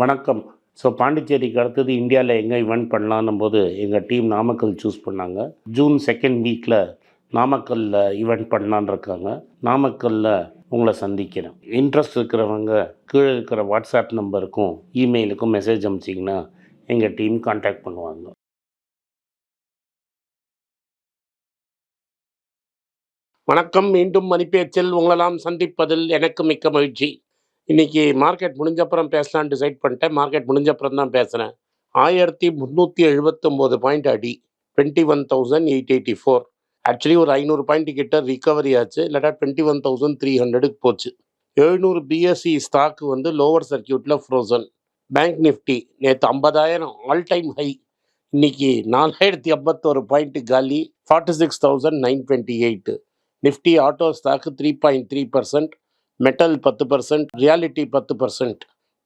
வணக்கம். ஸோ பாண்டிச்சேரிக்கு அடுத்தது இந்தியாவில் எங்கே இவெண்ட் பண்ணலான்னும் போது எங்கள் டீம் நாமக்கல் சூஸ் பண்ணாங்க. ஜூன் செகண்ட் வீக்கில் நாமக்கல்லில் இவெண்ட் பண்ணலான்னு இருக்காங்க. நாமக்கல்லில் உங்களை சந்திக்கிறேன். இன்ட்ரெஸ்ட் இருக்கிறவங்க கீழே இருக்கிற வாட்ஸ்அப் நம்பருக்கும் இமெயிலுக்கும் மெசேஜ் அனுப்பிச்சிங்கன்னா எங்கள் டீம் காண்டாக்ட் பண்ணுவாங்க. வணக்கம். மீண்டும் மணிப்பேச்சில் உங்களெல்லாம் சந்திப்பதில் எனக்கு மிக்க மகிழ்ச்சி. இன்னைக்கு மார்க்கெட் முடிஞ்சப்புறம் பேசலாம்னு டிசைட் பண்ணிட்டேன். மார்க்கெட் முடிஞ்சப்புறம் தான் பேசுகிறேன் ஆயிரத்தி முந்நூற்றி எழுபத்தொம்போது பாயிண்ட் அடி. Twenty one thousand eight eighty four actually ஒரு ஐநூறு பாயிண்ட் கிட்ட ரிகவரி ஆச்சு. இல்லாட்டா டுவெண்ட்டி ஒன் தௌசண்ட் த்ரீ ஹண்ட்ரடுக்கு போச்சு. எழுநூறு பிஎஸ்சி ஸ்டாக்கு வந்து லோவர் சர்க்கியூட்டில் ஃப்ரோசன் பேங்க் நிஃப்டி நேற்று ஐம்பதாயிரம் ஆல் டைம் ஹை இன்னைக்கு நாலாயிரத்தி ஐம்பத்தோரு பாயிண்ட் காலி. Forty six thousand nine twenty eight Nifty auto stock three point three percent metal பத்து பர்சன்ட் ரியாலிட்டி பத்து பர்சன்ட்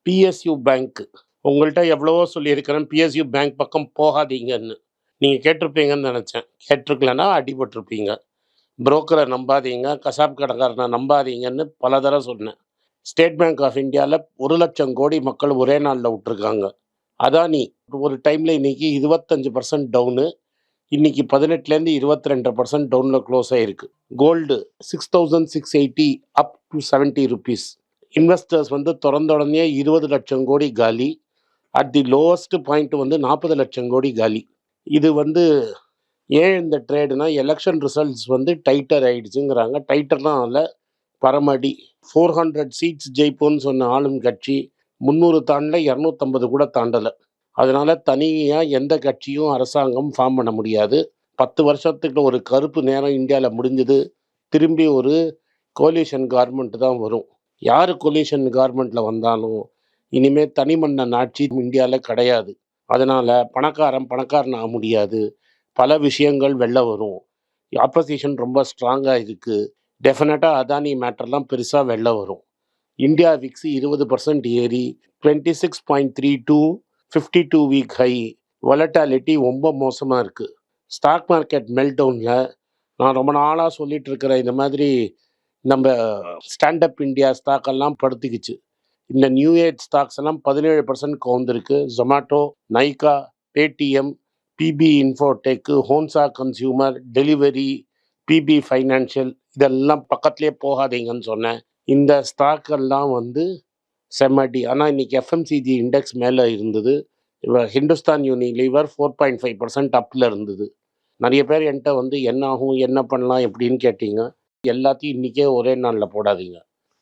பிஎஸ்யூ பேங்க் உங்கள்கிட்ட எவ்வளவோ சொல்லியிருக்கிறேன். பிஎஸ்யூ பேங்க் பக்கம் போகாதீங்கன்னு. நீங்கள் கேட்டிருப்பீங்கன்னு நினச்சேன். கேட்டிருக்கலன்னா அடிபட்டிருப்பீங்க. புரோக்கரை நம்பாதீங்க. கசாப் கடைக்காரனை நம்பாதீங்கன்னு பல தடவை சொன்னேன். ஸ்டேட் பேங்க் ஆஃப் இந்தியாவில் ஒரு லட்சம் கோடி மக்கள் ஒரே நாளில் விட்டுருக்காங்க. அதானி ஒரு டைமில் இன்னைக்கு இருபத்தஞ்சி பர்சன்ட் டவுனு இன்னைக்கு பதினெட்டுலேருந்து இருபத்தி ரெண்டு பர்சன்ட் டவுனில் க்ளோஸ் ஆகிருக்கு gold six thousand six eighty up to seventy rupees investors வந்து திறந்த உடனே இருபது லட்சம் கோடி காலி. அட் தி லோவஸ்ட் பாயிண்ட் வந்து நாற்பது லட்சம் கோடி காலி. இது வந்து ஏன் இந்த ட்ரேடுனா எலெக்ஷன் ரிசல்ட்ஸ் வந்து டைட்டர் ஆகிடுச்சுங்கிறாங்க டைட்டர்லாம் அதில் பரமடி. ஃபோர் ஹண்ட்ரட் சீட்ஸ் ஜெயிப்போன்னு சொன்ன ஆளும் கட்சி முந்நூறு தாண்டல இரநூத்தம்பது கூட தாண்டலை. அதனால தனியாக எந்த கட்சியும் அரசாங்கம் ஃபார்ம் பண்ண முடியாது. பத்து வருஷத்துக்கு ஒரு கருப்பு நேரம் இந்தியாவில் முடிஞ்சது. திரும்பி ஒரு கோலிஷன் கவர்மெண்ட் தான் வரும். யார் கோலிஷன் கவர்மெண்ட்டில் வந்தாலும் இனிமேல் தனி மன்னன் ஆட்சி இந்தியாவில் கிடையாது. அதனால் பணக்காரன் பணக்காரன் ஆக முடியாது. பல விஷயங்கள் வெளில வரும். ஆப்போசிஷன் ரொம்ப ஸ்ட்ராங்காக இருக்குது டெஃபினட்டாக அதானி மேட்டர்லாம் பெருசாக வெளில வரும். இந்தியா விக்ஸ் இருபது பர்சன்ட் ஏறி twenty six point three two fifty two week high volatility ரொம்ப மோசமாக இருக்குது ஸ்டாக் மார்க்கெட் மெல்டவுனில் நான் ரொம்ப நாளாக சொல்லிட்டு இருக்கிற இந்த மாதிரி நம்ம ஸ்டாண்டப் இந்தியா ஸ்டாக் எல்லாம் படுத்துக்கிச்சு. இந்த நியூ ஏஜ் ஸ்டாக்ஸ் எல்லாம் பதினேழு percent கவுந்திருக்கு. Zomato Nykaa Paytm PB Infotech Honasa consumer delivery PB financial இதெல்லாம் பக்கத்துலேயே போகாதீங்கன்னு சொன்னேன். இந்த ஸ்டாக்கெல்லாம் வந்து செம்மடி ஆனால் இன்னைக்கு எஃப்எம்சிஜி இண்டெக்ஸ் மேலே இருந்தது. இவ Hindustan Unilever four point five percent அப்பில் இருந்தது. நிறைய பேர் என்கிட்ட வந்து என்ன ஆகும்? என்ன பண்ணலாம்? எப்படின்னு கேட்டீங்க. எல்லாத்தையும் இன்றைக்கே ஒரே நாளில் போடாதீங்க.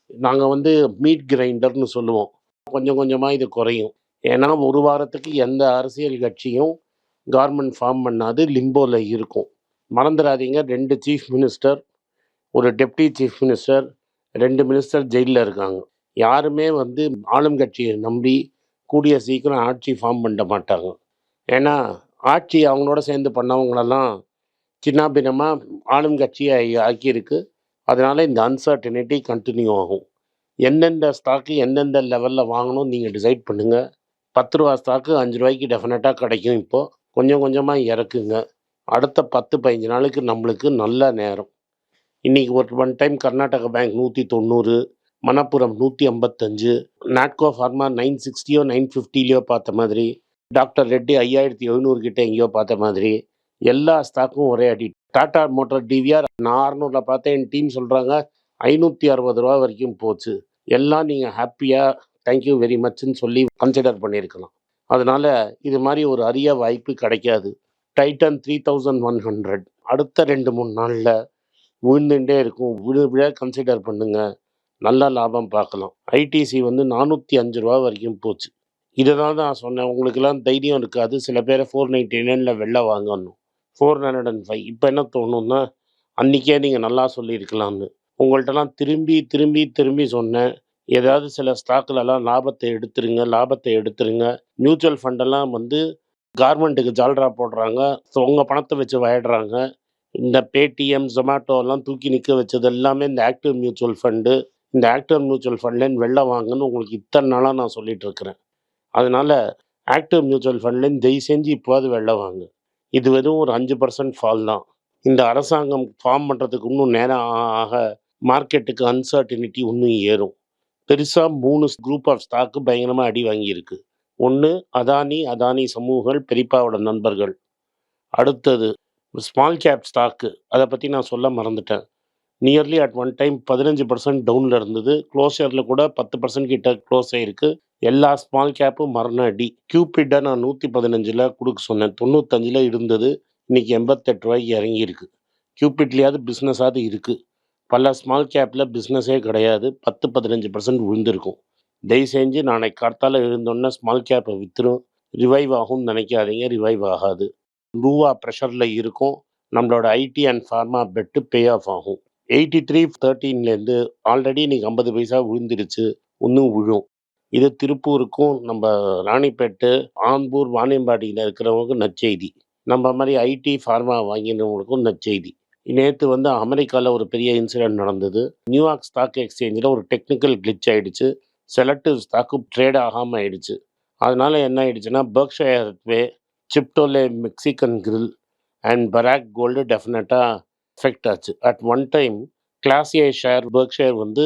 நாங்கள் வந்து மீட் கிரைண்டர்னு சொல்லுவோம். கொஞ்சம் கொஞ்சமாக இது குறையும். ஏன்னா ஒரு வாரத்துக்கு எந்த அரசியல் கட்சியும் கவர்மெண்ட் ஃபார்ம் பண்ணாது லிம்போவில் இருக்கும். மறந்துடாதீங்க. ரெண்டு சீஃப் மினிஸ்டர் ஒரு டெப்டி சீஃப் மினிஸ்டர் ரெண்டு மினிஸ்டர் ஜெயிலில் இருக்காங்க. யாருமே வந்து ஆளும் கட்சியை நம்பி கூடிய சீக்கிரம் ஆட்சி ஃபார்ம் பண்ண மாட்டாங்க. ஏன்னா ஆட்சி அவங்களோட சேர்ந்து பண்ணவங்களெல்லாம் சின்னாபின்னமாக ஆளும் கட்சியை ஆக்கியிருக்கு. அதனால இந்த அன்சர்டனிட்டி கண்டினியூ ஆகும். எந்தெந்த ஸ்டாக்கு எந்தெந்த லெவலில் வாங்கணும் நீங்கள் டிசைட் பண்ணுங்கள் பத்து ரூபா ஸ்டாக்கு அஞ்சு ரூபாய்க்கு டெஃபினட்டாக கிடைக்கும் இப்போது கொஞ்சம் கொஞ்சமாக இறக்குங்க. அடுத்த பத்து பதினஞ்சு நாளுக்கு நம்மளுக்கு நல்ல நேரம். இன்றைக்கி ஒரு ஒன் டைம் கர்நாடகா பேங்க் நூற்றி தொண்ணூறு மணப்புரம் நூற்றி ஐம்பத்தஞ்சு நாட்கோ ஃபார்மா நைன் சிக்ஸ்டியோ நைன் ஃபிஃப்டிலையோ பார்த்த மாதிரி டாக்டர் ரெட்டி ஐயாயிரத்தி எழுநூறு கிட்ட எங்கேயோ பார்த்த மாதிரி எல்லா ஸ்டாக்கும் ஒரே அடி. டாடா மோட்டார் டிவிஆர் நான் அறநூறுல பார்த்தேன். என் டீம் சொல்கிறாங்க ஐநூற்றி அறுபது ரூபா வரைக்கும் போச்சு. எல்லாம் நீங்கள் ஹாப்பியாக தேங்க்யூ வெரி மச்ன்னு சொல்லி கன்சிடர் பண்ணியிருக்கலாம் அதனால் இது மாதிரி ஒரு அரிய வாய்ப்பு கிடைக்காது. Titan three thousand one hundred அடுத்த ரெண்டு மூணு நாளில் விழுந்துட்டே இருக்கும். விழு விழ கன்சிடர் பண்ணுங்கள் நல்லா லாபம் பார்க்கலாம். ஐடிசி வந்து நானூற்றி அஞ்சு ரூபா வரைக்கும் போச்சு. இதை தான் நான் சொன்னேன். உங்களுக்கெல்லாம் தைரியம் இருக்காது. சில பேரை ஃபோர் நைன்டி நைனில் வெளில வாங்கணும். ஃபோர் ஹண்ட்ரட் அண்ட் ஃபைவ் இப்போ என்ன தோணும்னா அன்றைக்கே நீங்கள் நல்லா சொல்லியிருக்கலாம்னு. உங்கள்கிட்டலாம் திரும்பி திரும்பி திரும்பி சொன்னேன். ஏதாவது சில ஸ்டாக்லலாம் லாபத்தை எடுத்துருங்க லாபத்தை எடுத்துருங்க. மியூச்சுவல் ஃபண்டெல்லாம் வந்து கார்மெண்ட்டுக்கு ஜால்ரா போடுறாங்க. ஸோ உங்கள் பணத்தை வச்சு வயடுறாங்க. இந்த பேடிஎம் ஜொமேட்டோலாம் தூக்கி நிற்க வச்சது எல்லாமே இந்த ஆக்டிவ் மியூச்சுவல் ஃபண்டு இந்த ஆக்டிவ் மியூச்சுவல் ஃபண்ட்லேருந்து வெளில வாங்கன்னு உங்களுக்கு இத்தனை நாளாக நான் சொல்லிட்டு இருக்கிறேன் அதனால ஆக்டிவ் மியூச்சுவல் ஃபண்ட்லேருந்து தயவு செஞ்சு இப்போது வெளில வாங்க இது வெறும் ஒரு அஞ்சு பர்சன்ட் ஃபால் தான் இந்த அரசாங்கம் ஃபார்ம் பண்ணுறதுக்கு இன்னும் நேரம் ஆக ஆக மார்க்கெட்டுக்கு அன்சர்டினிட்டி இன்னும் ஏறும் பெருசாக மூணு குரூப் ஆஃப் ஸ்டாக்கு பயங்கரமாக அடி வாங்கியிருக்கு. ஒன்று அதானி, அதானி சமூகங்கள், பெரிப்பாவோட நண்பர்கள். அடுத்தது ஸ்மால் கேப் ஸ்டாக்கு. அதை பற்றி நான் சொல்ல மறந்துட்டேன். நியர்லி அட் ஒன் டைம் பதினஞ்சு பர்சன்ட் டவுனில் இருந்தது. குளோஷர்ல கூட 10% கிட்ட க்ளோஸ் ஆகிருக்கு எல்லா ஸ்மால் கேப்பும் மரண அடி. நான் நான் 115ல குடுக்க சொன்னேன். 95ல இருந்தது. இன்றைக்கி எண்பத்தெட்டு ரூபாய்க்கு இறங்கியிருக்கு. கியூபிட்லேயாவது பிஸ்னஸாவது இருக்குது பல ஸ்மால் கேப்பில் பிஸ்னஸே கிடையாது. 10, 15% விழுந்திருக்கும். தயவு செஞ்சு நாளைக்கு காத்தால எழுந்தோனே ஸ்மால் கேப்பை விற்றுரும் ரிவைவ் ஆகும்னு நினைக்காதீங்க. ரிவைவ் ஆகாது. ரூவா ப்ரெஷரில் இருக்கும். நம்மளோட IT and pharma bet pay off ஆகும். 83.13லேருந்து ஆல்ரெடி இன்னைக்கு 50 பைசா விழுந்துருச்சு. இன்னும் விழும். இது திருப்பூருக்கும், நம்ம ராணிப்பேட்டு, ஆம்பூர், வாணியம்பாடியில் இருக்கிறவங்களுக்கும் நற்செய்தி. நம்ம மாதிரி ஐடி, ஃபார்மா வாங்கினவங்களுக்கும் நற்செய்தி. நேற்று வந்து அமெரிக்காவில் ஒரு பெரிய இன்சிடென்ட் நடந்தது. நியூயார்க் ஸ்டாக் எக்ஸ்சேஞ்சில் ஒரு டெக்னிக்கல் கிளிச் ஆகிடுச்சு செலக்டிவ் ஸ்டாக்கு ட்ரேட் ஆகாமல் ஆயிடுச்சு. அதனால் என்ன ஆயிடுச்சுன்னா, பர்க்ஷயர்வே Chipotle Mexican grill and Barrick gold டெஃபினட்டாக எஃபெக்ட் ஆச்சு. At one time class A share வந்து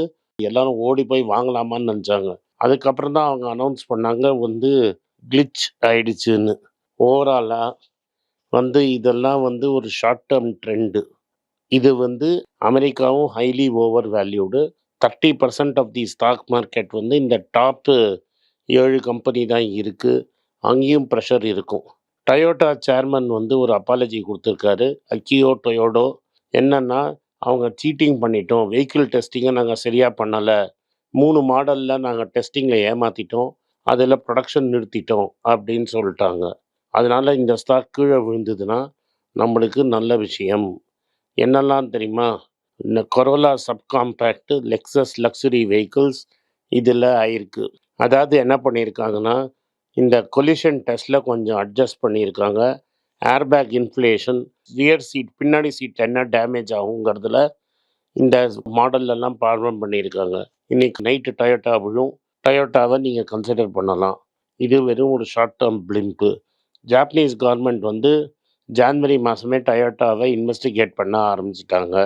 எல்லாரும் ஓடி போய் வாங்கலாமான்னு நினச்சாங்க அதுக்கப்புறம் தான் அவங்க அனௌன்ஸ் பண்ணாங்க வந்து கிளிச் ஆயிடுச்சுன்னு. ஓவராலாக வந்து இதெல்லாம் வந்து ஒரு ஷார்ட் டேர்ம் ட்ரெண்டு இது வந்து அமெரிக்காவும் highly overvalued. 30% of the stock market வந்து இந்த டாப்பு ஏழு கம்பெனி தான் இருக்குது அங்கேயும் ப்ரெஷர் இருக்கும். டொயோட்டா சேர்மன் வந்து ஒரு அப்பாலஜி கொடுத்துருக்காரு அக்கியோ டொயோடோ. என்னன்னா, அவங்க சீட்டிங் பண்ணிட்டோம். வெஹிக்கிள் டெஸ்டிங்கை நாங்கள் சரியாக பண்ணலை மூணு மாடலில் நாங்கள் டெஸ்டிங்கில் ஏமாற்றிட்டோம் அதில் ப்ரொடக்ஷன் நிறுத்திட்டோம் அப்படின்னு சொல்லிட்டாங்க அதனால் இந்த ஸ்டாக் கீழே விழுந்ததுன்னா, நம்மளுக்கு நல்ல விஷயம். என்னெல்லாம் தெரியுமா? இந்த Corolla subcompact Lexus luxury vehicles இதில் ஆயிருக்கு. அதாவது என்ன பண்ணியிருக்காங்கன்னா, இந்த கொலிஷன் டெஸ்ட்டில் கொஞ்சம் அட்ஜஸ்ட் பண்ணியிருக்காங்க. ஏர்பேக் இன்ஃப்ளேஷன், ரியர் சீட் பின்னாடி சீட் என்ன டேமேஜ் ஆகுங்கிறதுல இந்த மாடல்லலாம் பார்வம் பண்ணியிருக்காங்க. இன்னைக்கு நைட்டு டொயோட்டா விழும். டொயோட்டாவை நீங்கள் கன்சிடர் பண்ணலாம். இது வெறும் ஒரு short term blimp. Japanese government வந்து ஜான்வரி மாதமே டொயோட்டாவை இன்வெஸ்டிகேட் பண்ண ஆரம்பிச்சிட்டாங்க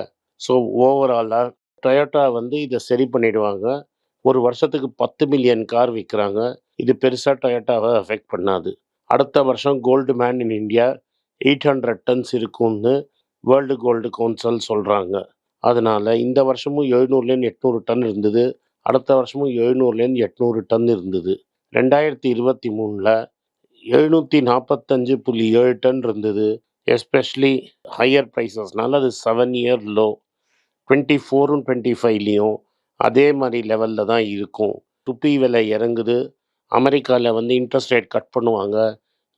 ஸோ ஓவராலாக டொயோட்டா வந்து இதை சரி பண்ணிடுவாங்க. ஒரு வருஷத்துக்கு 10 மில்லியன் கார் விற்கிறாங்க இது பெருசாக டொயோட்டாவை அஃபெக்ட் பண்ணாது. அடுத்த வருஷம் gold man in India eight hundred tons இருக்கும்னு வேர்ல்டு கோல்டு கவுன்சில் சொல்கிறாங்க அதனால் இந்த வருஷமும் எழுநூறுலேருந்து எட்நூறு டன் இருந்தது. அடுத்த வருஷமும் எழுநூறுலேருந்து எட்நூறு டன் இருந்தது. ரெண்டாயிரத்தி இருபத்தி மூணில் எழுநூற்றி நாற்பத்தஞ்சு புள்ளி ஏழு டன் இருந்தது. எஸ்பெஷலி ஹையர் ப்ரைஸஸ்னால அது செவன் இயர் லோ டுவெண்ட்டி ஃபோரும் டுவெண்ட்டி ஃபைவ்லேயும் அதே மாதிரி லெவலில் தான் இருக்கும். துப்பி விலை இறங்குது. அமெரிக்காவில் வந்து இன்ட்ரெஸ்ட் ரேட் கட் பண்ணுவாங்க.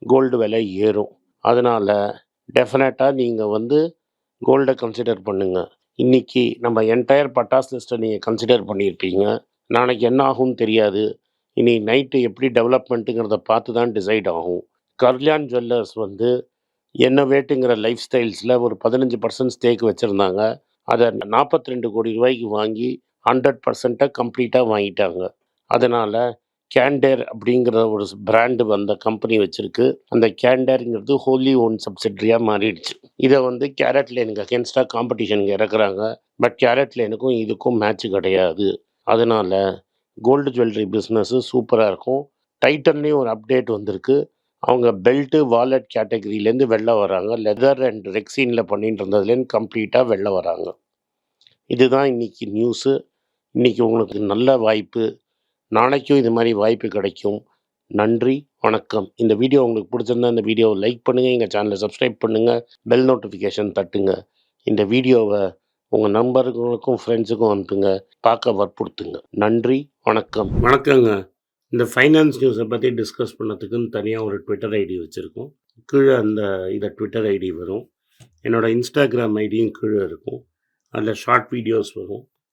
கோல்டு விலை ஏறும். அதனால் டெஃபினட்டாக நீங்கள் வந்து கோல்டை கன்சிடர் பண்ணுங்கள் இன்னைக்கு நம்ம என்டையர் பட்டாஸ் லிஸ்ட்டை நீங்கள் கன்சிடர் பண்ணியிருப்பீங்க. நாளைக்கு என்ன ஆகும்னு தெரியாது. இனி நைட்டு எப்படி டெவலப்மெண்ட்டுங்கிறத பார்த்து தான் டிசைட் ஆகும். கல்யாண் ஜுவல்லர்ஸ் வந்து இன்னோவேட்டுங்கிற லைஃப் ஸ்டைல்ஸில் ஒரு 15% ஸ்டேக் வச்சிருந்தாங்க. அத ரூ. 42,00,00,000க்கு வாங்கி ஹண்ட்ரட் பர்சென்ட்டாக கம்ப்ளீட்டாக வாங்கிட்டாங்க. அதனால் கேண்டர் அப்படிங்கிற ஒரு பிராண்டு வந்த கம்பெனி வச்சிருக்கு. அந்த கேண்டர்ங்கிறது ஹோலி ஓன் சப்சிட்ரியாக மாறிடுச்சு. இதை வந்து கேரட் லேனுக்கு அகேன்ஸ்டாக காம்படிஷனுக்கு இறக்குறாங்க. பட் கேரட் லேனுக்கும் இதுக்கும் மேட்ச் கிடையாது. அதனால கோல்டு ஜுவல்லரி பிஸ்னஸ்ஸு சூப்பராக இருக்கும். டைட்டன்லேயும் ஒரு அப்டேட் வந்திருக்கு. அவங்க பெல்ட்டு வாலெட் கேட்டகரியிலேருந்து வெளில வராங்க. லெதர் அண்ட் ரெக்ஸினில் பண்ணிட்டு இருந்ததுலேருந்து கம்ப்ளீட்டாக வெளில வராங்க. இதுதான் இன்றைக்கி நியூஸு. இன்னைக்கு உங்களுக்கு நல்ல வாய்ப்பு. நாளைக்கும் இது மாதிரி வாய்ப்பு கிடைக்கும். நன்றி, வணக்கம். இந்த வீடியோ உங்களுக்கு பிடிச்சிருந்தா இந்த வீடியோவை லைக் பண்ணுங்கள் எங்கள் சேனலை சப்ஸ்கிரைப் பண்ணுங்கள் பெல் நோட்டிஃபிகேஷன் தட்டுங்க. இந்த வீடியோவை உங்கள் நண்பர்களுக்கும், ஃப்ரெண்ட்ஸுக்கும் அனுப்புங்க. பார்க்க வற்புறுத்துங்க. நன்றி, வணக்கம். வணக்கங்க. இந்த ஃபைனான்ஸ் நியூஸை பற்றி டிஸ்கஸ் பண்ணதுக்குன்னு தனியாக ஒரு ட்விட்டர் ஐடி வச்சுருக்கோம் கீழே அந்த இதை ட்விட்டர் ஐடி வரும். என்னோட இன்ஸ்டாகிராம் ஐடியும் கீழே இருக்கும். அதில் ஷார்ட் வீடியோஸ் வரும்.